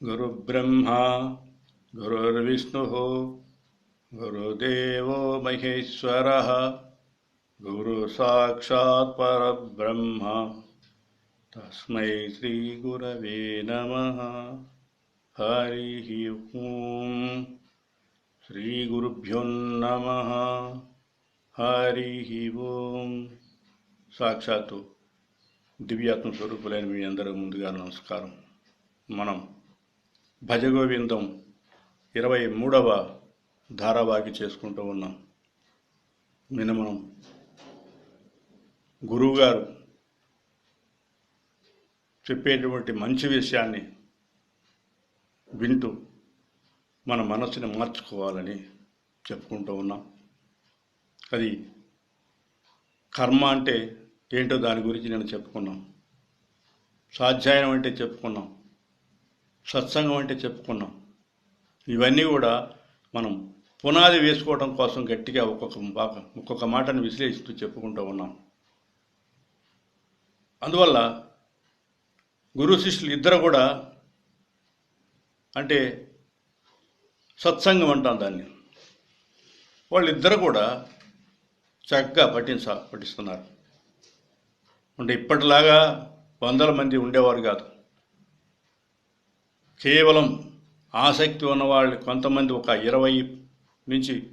गुरुब्रह्मा गुरुर्विष्णुः गुरुदेवो महेश्वरः गुरुसाक्षात् परब्रह्म तस्मै श्रीगुरवे नमः हरिः ॐ श्रीगुरुभ्यो नमः హరి ఓం సాక్షాత్తు దివ్యాత్మ స్వరూపులైన మీ అందరూ ముందుగా నమస్కారం మనం భజగోవిందం ఇరవై మూడవ ధారావాహి చేసుకుంటూ ఉన్నాం. నిన్న మనం గురువుగారు చెప్పేటువంటి మంచి విషయాన్ని వింటూ మన మనసుని మార్చుకోవాలని చెప్పుకుంటూ ఉన్నాం. అది కర్మ అంటే ఏంటో దాని గురించి నేను చెప్పుకున్నాం. స్వాధ్యాయనం అంటే చెప్పుకున్నాం. సత్సంగం అంటే చెప్పుకున్నాం. ఇవన్నీ కూడా మనం పునాది వేసుకోవడం కోసం గట్టిగా ఒక్కొక్క భాగం ఒక్కొక్క మాటను విశ్లేషిస్తూ చెప్పుకుంటూ ఉన్నాం. అందువల్ల గురు శిష్యులు ఇద్దరు కూడా అంటే సత్సంగం అంటాం దాన్ని. వాళ్ళిద్దరు కూడా చక్కగా పఠించ పఠిస్తున్నారు. అంటే ఇప్పటిలాగా వందల మంది ఉండేవారు కాదు. కేవలం ఆసక్తి ఉన్నవాళ్ళు కొంతమంది ఒక ఇరవై నుంచి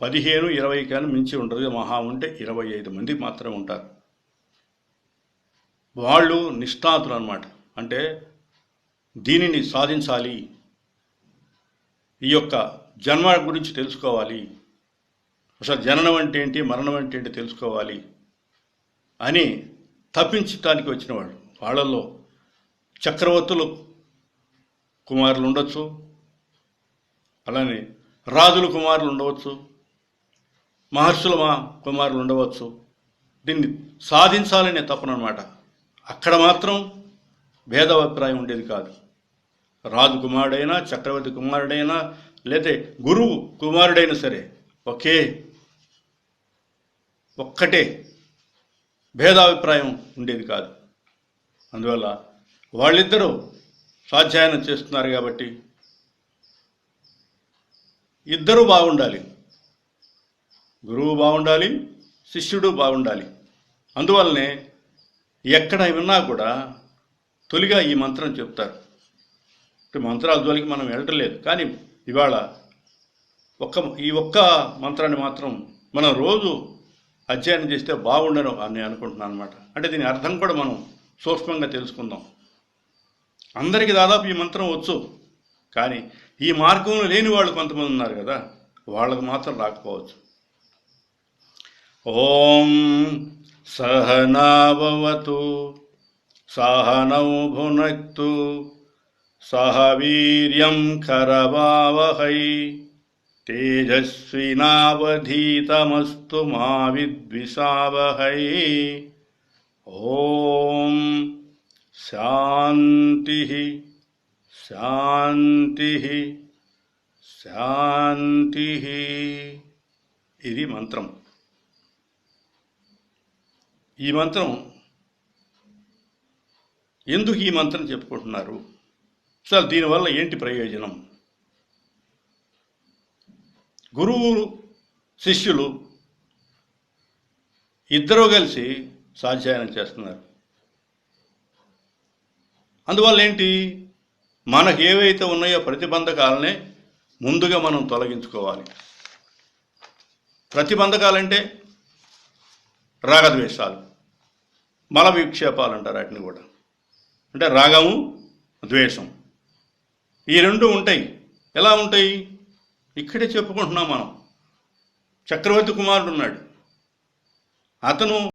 పదిహేను ఇరవై కానీ మించి ఉండదు మహా ఉంటే ఇరవై ఐదు మంది మాత్రమే ఉంటారు. వాళ్ళు నిష్ణాతులు అనమాట అంటే దీనిని సాధించాలి. ఈ యొక్క జన్మ గురించి తెలుసుకోవాలి. అసలు జననం అంటే ఏంటి మరణం అంటే ఏంటి తెలుసుకోవాలి అని తప్పించటానికి వచ్చిన వాళ్ళు. వాళ్ళల్లో చక్రవర్తులు కుమారులు ఉండొచ్చు. అలానే రాజుల కుమారులు ఉండవచ్చు. మహర్షుల మా కుమారులు ఉండవచ్చు. దీన్ని సాధించాలనే తపన అనమాట అక్కడ మాత్రం భేదాభిప్రాయం ఉండేది కాదు. రాజు కుమారుడైనా చక్రవర్తి కుమారుడైనా లేతే గురువు కుమారుడైనా సరే ఒకే ఒక్కటే భేదాభిప్రాయం ఉండేది కాదు. అందువల్ల వాళ్ళిద్దరూ స్వాధ్యాయనం చేస్తున్నారు కాబట్టి ఇద్దరూ బాగుండాలి. గురువు బాగుండాలి శిష్యుడు బాగుండాలి. అందువల్లనే ఎక్కడ విన్నా కూడా తొలిగా ఈ మంత్రం చెప్తారు. మంత్రాల జోలికి మనం వెళ్ళటలేదు. కానీ ఇవాళ ఒక్క ఈ ఒక్క మంత్రాన్ని మాత్రం మనం రోజు అధ్యయనం చేస్తే బాగుండను అని అనుకుంటున్నాను అనమాట అంటే దీని అర్థం కూడా మనం సూక్ష్మంగా తెలుసుకుందాం. అందరికీ దాదాపు ఈ మంత్రం వచ్చు. కానీ ఈ మార్గంలో లేని వాళ్ళు కొంతమంది ఉన్నారు కదా వాళ్ళకు మాత్రం రాకపోవచ్చు. ఓం సహనాభవతు సహనౌ భునక్తు సహ వీర్యం కరవావహై తేజస్వినావధీతమస్తు మా విద్విషావహై. ఓం శాంతి శాంతి శాంతి. ఇది మంత్రం. ఈ మంత్రం ఎందుకు ఈ మంత్రం చెప్పుకుంటున్నారు? అసలు దీనివల్ల ఏంటి ప్రయోజనం? గురువులు శిష్యులు ఇద్దరూ కలిసి సాధ్యాయనం చేస్తున్నారు. అందువల్ల ఏంటి మనకు ఏవైతే ఉన్నాయో ప్రతిబంధకాలనే ముందుగా మనం తొలగించుకోవాలి. ప్రతిబంధకాలంటే రాగద్వేషాలు మల విక్షేపాలు అంటారు వాటిని కూడా. అంటే రాగము ద్వేషం. ఈ రెండు ఉంటాయి. ఎలా ఉంటాయి? ఇక్కడే చెప్పుకుంటున్నాం మనం. చక్రవర్తి కుమారుడు ఉన్నాడు. అతను